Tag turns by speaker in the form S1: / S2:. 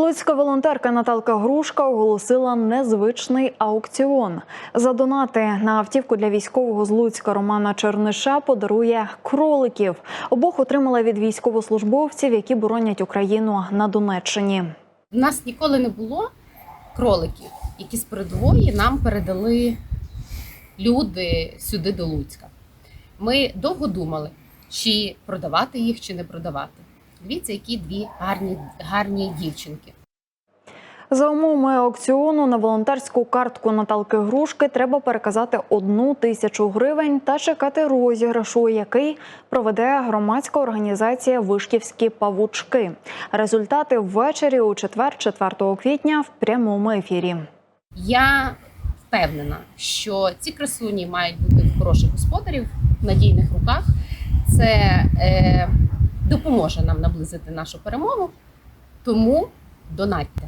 S1: Луцька волонтерка Наталка Грушка оголосила незвичний аукціон. За донати на автівку для військового з Луцька Романа Черниша подарує кроликів. Обох отримала від військовослужбовців, які боронять Україну на Донеччині.
S2: У нас ніколи не було кроликів, які з передової нам передали люди сюди до Луцька. Ми довго думали, чи продавати їх, чи не продавати. Дивіться, які дві гарні, гарні дівчинки.
S1: За умовами аукціону на волонтерську картку Наталки Грушки треба переказати одну тисячу гривень та чекати розіграшу, який проведе громадська організація Вишківські павучки. Результати ввечері у четвер, 4 квітня, в прямому ефірі.
S2: Я впевнена, що ці красуні мають бути в хороших господарів, в надійних руках. Це е, допоможе нам наблизити нашу перемогу. Тому донатьте.